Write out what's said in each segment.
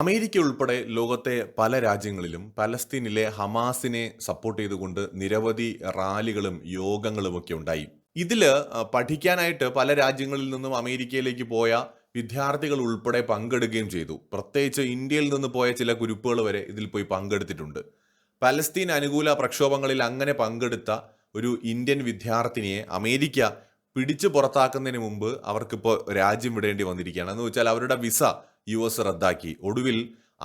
America ഉൾപ്പെടെ ലോകത്തെ പല രാജ്യങ്ങളിലും പലസ്തീനിലെ ഹമാസിനെ സപ്പോർട്ട് ചെയ്തുകൊണ്ട് നിരവധി റാലികളും യോഗങ്ങളും ഒക്കെ ഉണ്ടായി. ഇതിൽ പഠിക്കാനായിട്ട് പല രാജ്യങ്ങളിൽ നിന്നും അമേരിക്കയിലേക്ക് പോയ വിദ്യാർത്ഥികൾ ഉൾപ്പെടെ പങ്കെടുക്കുകയും ചെയ്തു. പ്രത്യേകിച്ച് ഇന്ത്യയിൽ നിന്ന് പോയ ചില ഗ്രൂപ്പുകൾ വരെ ഇതിൽ പോയി പങ്കെടുത്തിട്ടുണ്ട്. പലസ്തീൻ അനുകൂല പ്രക്ഷോഭങ്ങളിൽ അങ്ങനെ പങ്കെടുത്ത ഒരു ഇന്ത്യൻ വിദ്യാർത്ഥിനിയെ അമേരിക്ക പിടിച്ചു പുറത്താക്കുന്നതിന് മുമ്പ് അവർക്കിപ്പോൾ രാജ്യം വിടേണ്ടി വന്നിരിക്കുകയാണ്. എന്ന് വെച്ചാൽ അവരുടെ വിസ യു എസ് റദ്ദാക്കി. ഒടുവിൽ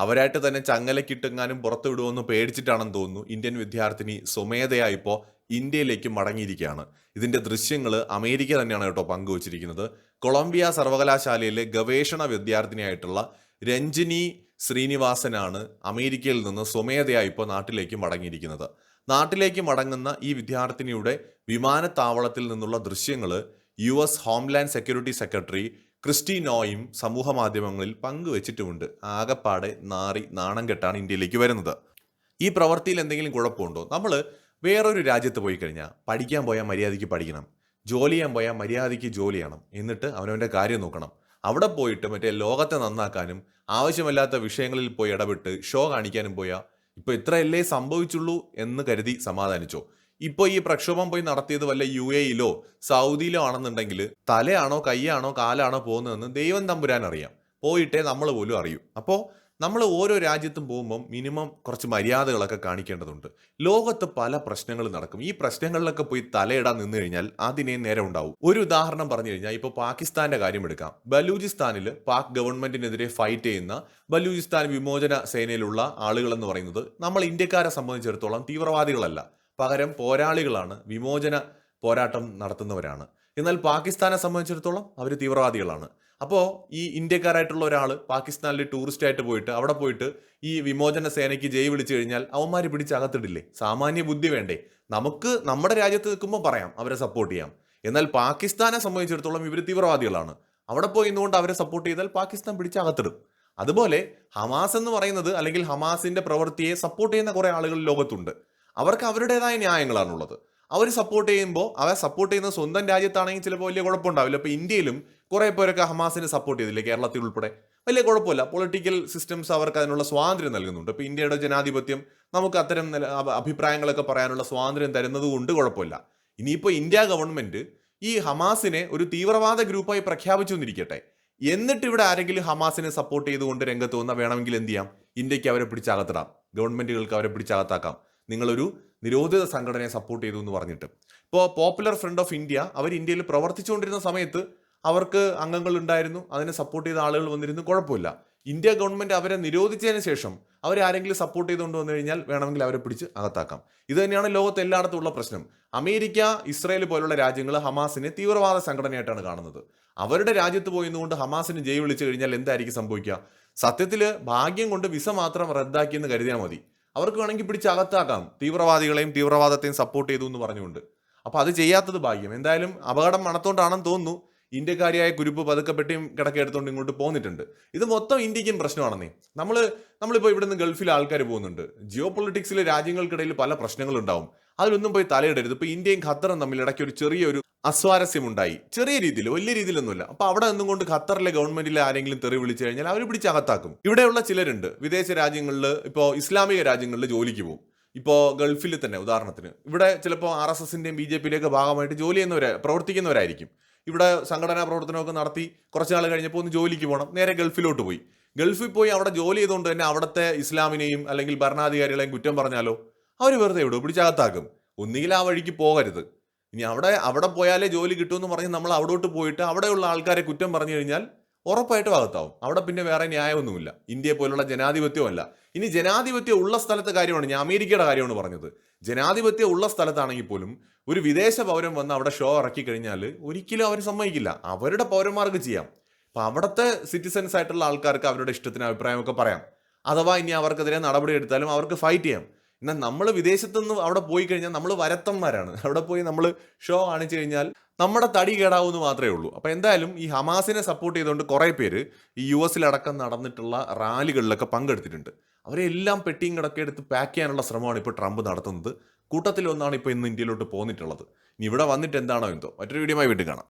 അവരായിട്ട് തന്നെ ചങ്ങലക്കിട്ടെങ്ങാനും പുറത്തു വിടുമെന്ന് പേടിച്ചിട്ടാണെന്ന് തോന്നുന്നു ഇന്ത്യൻ വിദ്യാർത്ഥിനി സ്വമേധയാ ഇപ്പോൾ ഇന്ത്യയിലേക്ക് മടങ്ങിയിരിക്കുകയാണ്. ഇതിന്റെ ദൃശ്യങ്ങൾ അമേരിക്ക തന്നെയാണ് കേട്ടോ പങ്കുവച്ചിരിക്കുന്നത്. കൊളംബിയ സർവകലാശാലയിലെ ഗവേഷണ വിദ്യാർത്ഥിനിയായിട്ടുള്ള രഞ്ജിനി ശ്രീനിവാസനാണ് അമേരിക്കയിൽ നിന്ന് സ്വമേധയായി ഇപ്പോൾ നാട്ടിലേക്ക് മടങ്ങിയിരിക്കുന്നത്. നാട്ടിലേക്ക് മടങ്ങുന്ന ഈ വിദ്യാർത്ഥിനിയുടെ വിമാനത്താവളത്തിൽ നിന്നുള്ള ദൃശ്യങ്ങൾ U S homeland security secretary Kristi നോയും സമൂഹ മാധ്യമങ്ങളിൽ പങ്കുവച്ചിട്ടുമുണ്ട്. ആകപ്പാടെ നാറി നാണം കെട്ടാണ് ഇന്ത്യയിലേക്ക് വരുന്നത്. ഈ പ്രവൃത്തിയിൽ എന്തെങ്കിലും കുഴപ്പമുണ്ടോ? നമ്മൾ വേറൊരു രാജ്യത്ത് പോയി കഴിഞ്ഞാൽ പഠിക്കാൻ പോയാൽ മര്യാദയ്ക്ക് പഠിക്കണം. ജോലി ചെയ്യാൻ പോയാൽ മര്യാദയ്ക്ക് ജോലി ചെയ്യണം. എന്നിട്ട് അവനവന്റെ കാര്യം നോക്കണം. അവിടെ പോയിട്ട് മറ്റേ ലോകത്തെ നന്നാക്കാനും ആവശ്യമില്ലാത്ത വിഷയങ്ങളിൽ പോയി ഇടപെട്ട് ഷോ കാണിക്കാനും പോയാൽ ഇപ്പോൾ ഇത്രയല്ലേ സംഭവിച്ചുള്ളൂ എന്ന് കരുതി സമാധാനിച്ചോ? ഇപ്പോൾ ഈ പ്രക്ഷോഭം പോയി നടത്തിയത് വല്ല യു എയിലോ സൗദിയിലോ ആണെന്നുണ്ടെങ്കിൽ തലയാണോ കൈയാണോ കാലാണോ പോകുന്നതെന്ന് ദൈവം തമ്പുരാൻ അറിയാം. പോയിട്ടേ നമ്മൾ പോലും അറിയൂ. അപ്പോൾ നമ്മൾ ഓരോ രാജ്യത്തും പോകുമ്പം മിനിമം കുറച്ച് മര്യാദകളൊക്കെ കാണിക്കേണ്ടതുണ്ട്. ലോകത്ത് പല പ്രശ്നങ്ങൾ നടക്കും. ഈ പ്രശ്നങ്ങളിലൊക്കെ പോയി തലയിടാൻ നിന്ന് കഴിഞ്ഞാൽ അതിനെ നേരെ ഉണ്ടാവും. ഒരു ഉദാഹരണം പറഞ്ഞു കഴിഞ്ഞാൽ ഇപ്പോൾ പാകിസ്ഥാന്റെ കാര്യം എടുക്കാം. ബലൂചിസ്ഥാനിൽ പാക് ഗവൺമെന്റിനെതിരെ ഫൈറ്റ് ചെയ്യുന്ന ബലൂചിസ്ഥാൻ വിമോചന സേനയിലുള്ള ആളുകൾ എന്ന് പറയുന്നത് നമ്മൾ ഇന്ത്യക്കാരെ സംബന്ധിച്ചിടത്തോളം തീവ്രവാദികളല്ല. പകരം പോരാളികളാണ് വിമോചന പോരാട്ടം നടത്തുന്നവരാണ്. എന്നാൽ പാകിസ്ഥാനെ സംബന്ധിച്ചിടത്തോളം അവർ തീവ്രവാദികളാണ്. അപ്പോൾ ഈ ഇന്ത്യക്കാരായിട്ടുള്ള ഒരാൾ പാകിസ്ഥാനിൽ ടൂറിസ്റ്റ് ആയിട്ട് പോയിട്ട് അവിടെ പോയിട്ട് ഈ വിമോചന സേനയ്ക്ക് ജയ് വിളിച്ചു കഴിഞ്ഞാൽ അവന്മാർ പിടിച്ച് അകത്തിടില്ലേ സാമാന്യ ബുദ്ധി വേണ്ടേ? നമുക്ക് നമ്മുടെ രാജ്യത്ത് നിൽക്കുമ്പോൾ പറയാം അവരെ സപ്പോർട്ട് ചെയ്യാം. എന്നാൽ പാകിസ്ഥാനെ സംബന്ധിച്ചിടത്തോളം ഇവർ തീവ്രവാദികളാണ്. അവിടെ പോയി നിന്നുകൊണ്ട് അവരെ സപ്പോർട്ട് ചെയ്താൽ പാകിസ്ഥാൻ പിടിച്ച് അകത്തിടും അതുപോലെ ഹമാസ് എന്ന് പറയുന്നത് അല്ലെങ്കിൽ ഹമാസിന്റെ പ്രവൃത്തിയെ സപ്പോർട്ട് ചെയ്യുന്ന കുറെ ആളുകൾ ലോകത്തുണ്ട്. അവർക്ക് അവരുടേതായ ന്യായങ്ങളാണുള്ളത്. അവർ സപ്പോർട്ട് ചെയ്യുമ്പോൾ അവരെ സപ്പോർട്ട് ചെയ്യുന്ന സ്വന്തം രാജ്യത്താണെങ്കിൽ ചിലപ്പോൾ വലിയ കുഴപ്പമുണ്ടാവില്ല. ഇപ്പോൾ ഇന്ത്യയിലും കുറേ പേരൊക്കെ ഹമാസിനെ സപ്പോർട്ട് ചെയ്തില്ലേ കേരളത്തിൽ ഉൾപ്പെടെ? വലിയ കുഴപ്പമില്ല. പൊളിറ്റിക്കൽ സിസ്റ്റംസ് അവർക്ക് അതിനുള്ള സ്വാതന്ത്ര്യം നൽകുന്നുണ്ട്. ഇപ്പോൾ ഇന്ത്യയുടെ ജനാധിപത്യം നമുക്ക് അത്തരം അഭിപ്രായങ്ങളൊക്കെ പറയാനുള്ള സ്വാതന്ത്ര്യം തരുന്നത് കൊണ്ട് കുഴപ്പമില്ല. ഇനിയിപ്പോൾ ഇന്ത്യ ഗവൺമെന്റ് ഈ ഹമാസിനെ ഒരു തീവ്രവാദ ഗ്രൂപ്പായി പ്രഖ്യാപിച്ചു എന്നിരിക്കട്ടെ. എന്നിട്ട് ഇവിടെ ആരെങ്കിലും ഹമാസിനെ സപ്പോർട്ട് ചെയ്തുകൊണ്ട് രംഗത്ത് വന്നാൽ വേണമെങ്കിൽ എന്ത് ചെയ്യാം? ഇന്ത്യയ്ക്ക് അവരെ പിടിച്ചകത്തിടാം. ഗവൺമെന്റുകൾക്ക് അവരെ പിടിച്ചകത്താക്കാം. നിങ്ങളൊരു നിരോധിത സംഘടനയെ സപ്പോർട്ട് ചെയ്തു എന്ന് പറഞ്ഞിട്ട്. ഇപ്പോൾ പോപ്പുലർ ഫ്രണ്ട് ഓഫ് ഇന്ത്യ അവർ ഇന്ത്യയിൽ പ്രവർത്തിച്ചുകൊണ്ടിരുന്ന സമയത്ത് അവർക്ക് അംഗങ്ങൾ ഉണ്ടായിരുന്നു അതിനെ സപ്പോർട്ട് ചെയ്ത ആളുകൾ വന്നിരുന്നു കുഴപ്പമില്ല. ഇന്ത്യ ഗവൺമെന്റ് അവരെ നിരോധിച്ചതിന് ശേഷം അവരെ ആരെങ്കിലും സപ്പോർട്ട് ചെയ്തുകൊണ്ട് വന്നു കഴിഞ്ഞാൽ വേണമെങ്കിൽ അവരെ പിടിച്ച് അകത്താക്കാം. ഇത് തന്നെയാണ് ലോകത്ത് എല്ലായിടത്തും ഉള്ള പ്രശ്നം. അമേരിക്ക ഇസ്രായേൽ പോലുള്ള രാജ്യങ്ങൾ ഹമാസിനെ തീവ്രവാദ സംഘടനയായിട്ടാണ് കാണുന്നത്. അവരുടെ രാജ്യത്ത് പോയിരുന്നുകൊണ്ട് ഹമാസിന് ജയ് വിളിച്ചു കഴിഞ്ഞാൽ എന്തായിരിക്കും സംഭവിക്കുക? സത്യത്തിൽ ഭാഗ്യം കൊണ്ട് വിസ മാത്രം റദ്ദാക്കിയെന്ന് കരുതിയാൽ മതി. അവർക്ക് വേണമെങ്കിൽ പിടിച്ച് അകത്താക്കാം. തീവ്രവാദികളെയും തീവ്രവാദത്തെയും സപ്പോർട്ട് ചെയ്തു എന്ന് പറഞ്ഞുകൊണ്ട്. അപ്പോൾ അത് ചെയ്യാത്തത് ഭാഗ്യം. എന്തായാലും അപകടം മണത്തോണ്ടാണെന്ന് തോന്നുന്നു. ഇന്ത്യക്കാരിയായ കുരുപ്പ് പതുക്കെ പെട്ടിയും കിടക്കെ എടുത്തുകൊണ്ട് ഇങ്ങോട്ട് പോന്നിട്ടുണ്ട്. ഇത് മൊത്തം ഇന്ത്യക്കും പ്രശ്നമാണെന്നേ. നമ്മൾ നമ്മളിപ്പോൾ ഇവിടുന്ന് ഗൾഫിൽ ആൾക്കാർ പോകുന്നുണ്ട്. ജിയോ പൊളിറ്റിക്സിലെ രാജ്യങ്ങൾക്കിടയിൽ പല പ്രശ്നങ്ങളുണ്ടാവും. അതിലൊന്നും പോയി തലയിടരുത്. ഇപ്പോൾ ഇന്ത്യയും ഖത്തറും തമ്മിൽ ഇടയ്ക്ക് ഒരു ചെറിയൊരു അസ്വാരസ്യം ഉണ്ടായി ചെറിയ രീതിയിൽ വലിയ രീതിയിലൊന്നുമില്ല. അപ്പൊ അവിടെ നിന്നുകൊണ്ട് ഖത്തറിലെ ഗവൺമെന്റിലെ ആരെങ്കിലും തെറി വിളിച്ചു കഴിഞ്ഞാൽ അവർ പിടിച്ച് അകത്താക്കും. ഇവിടെയുള്ള ചിലരുണ്ട്. വിദേശ രാജ്യങ്ങളിൽ ഇപ്പോൾ ഇസ്ലാമിക രാജ്യങ്ങളിൽ ജോലിക്ക് പോകും. ഇപ്പോൾ ഗൾഫിൽ തന്നെ ഉദാഹരണത്തിന്. ഇവിടെ ചിലപ്പോൾ ആർ എസ് എസിന്റെയും ബി ജെ പിയുടെയൊക്കെ ഭാഗമായിട്ട് ജോലി ചെയ്യുന്നവരെ പ്രവർത്തിക്കുന്നവരായിരിക്കും. ഇവിടെ സംഘടനാ പ്രവർത്തനമൊക്കെ നടത്തി കുറച്ച് നാൾ കഴിഞ്ഞപ്പോൾ ഒന്ന് ജോലിക്ക് പോകണം നേരെ ഗൾഫിലോട്ട് പോയി. ഗൾഫിൽ പോയി അവിടെ ജോലി ചെയ്തുകൊണ്ട് തന്നെ അവിടുത്തെ ഇസ്ലാമിനെയും അല്ലെങ്കിൽ ഭരണാധികാരികളെയും കുറ്റം പറഞ്ഞാലോ? അവർ വെറുതെ ഇവിടെ പിടിച്ചകത്താക്കും ഒന്നുകിൽ ആ വഴിക്ക് പോകരുത്. ഇനി അവിടെ അവിടെ പോയാലേ ജോലി കിട്ടുമെന്ന് പറഞ്ഞ് നമ്മൾ അവിടോട്ട് പോയിട്ട് അവിടെയുള്ള ആൾക്കാരെ കുറ്റം പറഞ്ഞു കഴിഞ്ഞാൽ ഉറപ്പായിട്ടും അകത്താവും. അവിടെ പിന്നെ വേറെ ന്യായമൊന്നുമില്ല. ഇന്ത്യയെ പോലുള്ള ജനാധിപത്യമല്ല. ഇനി ജനാധിപത്യം ഉള്ള സ്ഥലത്തെ കാര്യമാണ് ഞാൻ അമേരിക്കയുടെ കാര്യമാണ് പറഞ്ഞത്. ജനാധിപത്യം ഉള്ള സ്ഥലത്താണെങ്കിൽ പോലും ഒരു വിദേശ പൗരൻ വന്ന് അവിടെ ഷോ ഇറക്കി കഴിഞ്ഞാൽ ഒരിക്കലും അവർ സമ്മതിക്കില്ല. അവരുടെ പൗരന്മാർക്ക് ചെയ്യാം. അപ്പം അവിടുത്തെ സിറ്റിസൻസ് ആയിട്ടുള്ള ആൾക്കാർക്ക് അവരുടെ ഇഷ്ടത്തിന് അഭിപ്രായമൊക്കെ പറയാം. അഥവാ ഇനി അവർക്കെതിരെ നടപടി എടുത്താലും അവർക്ക് ഫൈറ്റ് ചെയ്യാം. എന്നാൽ നമ്മൾ വിദേശത്തുനിന്ന് അവിടെ പോയി കഴിഞ്ഞാൽ നമ്മൾ വരത്തന്മാരാണ്. അവിടെ പോയി നമ്മൾ ഷോ കാണിച്ചു കഴിഞ്ഞാൽ നമ്മുടെ തടി കേടാവുമെന്ന് മാത്രമേ ഉള്ളൂ. അപ്പോൾ എന്തായാലും ഈ ഹമാസിനെ സപ്പോർട്ട് ചെയ്തുകൊണ്ട് കുറേ പേര് ഈ യു എസിലടക്കം നടന്നിട്ടുള്ള റാലികളിലൊക്കെ പങ്കെടുത്തിട്ടുണ്ട്. അവരെല്ലാം പെട്ടിയും കിടക്കെ എടുത്ത് പാക്ക് ചെയ്യാനുള്ള ശ്രമമാണ് ഇപ്പോൾ ട്രംപ് നടത്തുന്നത്. കൂട്ടത്തിലൊന്നാണ് ഇപ്പോൾ ഇന്ന് ഇന്ത്യയിലോട്ട് പോന്നിട്ടുള്ളത്. ഇനി ഇവിടെ വന്നിട്ട് എന്താണോ എന്തോ. മറ്റൊരു വീഡിയോ വീണ്ടും കാണാം.